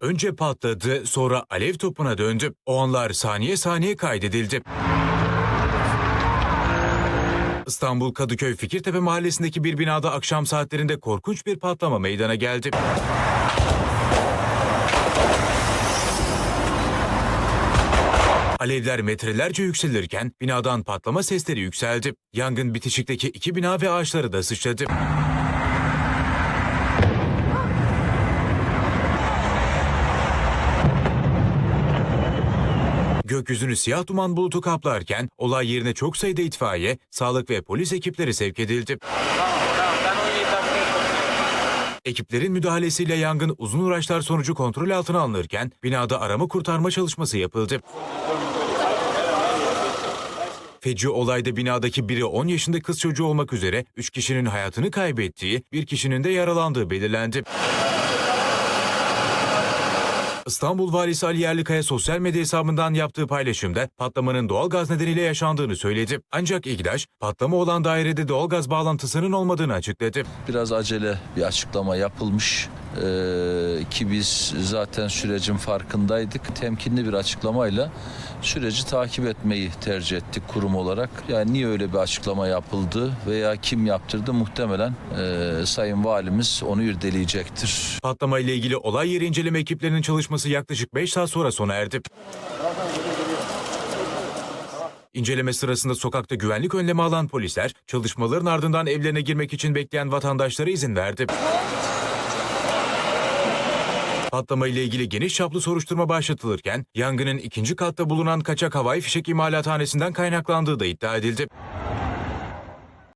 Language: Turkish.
Önce patladı, sonra alev topuna döndü. O anlar saniye saniye kaydedildi. İstanbul Kadıköy Fikirtepe mahallesindeki bir binada akşam saatlerinde korkunç bir patlama meydana geldi. Alevler metrelerce yükselirken binadan patlama sesleri yükseldi. Yangın bitişikteki iki bina ve ağaçları da sıçradı. Gökyüzünü siyah duman bulutu kaplarken olay yerine çok sayıda itfaiye, sağlık ve polis ekipleri sevk edildi. Ekiplerin müdahalesiyle yangın uzun uğraşlar sonucu kontrol altına alınırken binada arama kurtarma çalışması yapıldı. Feci olayda binadaki biri 10 yaşında kız çocuğu olmak üzere 3 kişinin hayatını kaybettiği, bir kişinin de yaralandığı belirlendi. İstanbul Valisi Ali Yerlikaya sosyal medya hesabından yaptığı paylaşımda patlamanın doğal gaz nedeniyle yaşandığını söyledi. Ancak İGDAŞ patlama olan dairede doğal gaz bağlantısının olmadığını açıkladı. Biraz acele bir açıklama yapılmış Ee, ki biz zaten sürecin farkındaydık. Temkinli bir açıklamayla süreci takip etmeyi tercih ettik kurum olarak. Yani niye öyle bir açıklama yapıldı veya kim yaptırdı muhtemelen e, Sayın Valimiz onu irdeleyecektir. Patlama ile ilgili olay yeri inceleme ekiplerinin çalışması yaklaşık 5 saat sonra sona erdi. İnceleme sırasında sokakta güvenlik önlemi alan polisler, çalışmaların ardından evlerine girmek için bekleyen vatandaşlara izin verdi. Patlama ile ilgili geniş çaplı soruşturma başlatılırken, yangının ikinci katta bulunan kaçak havai fişek imalathanesinden kaynaklandığı da iddia edildi.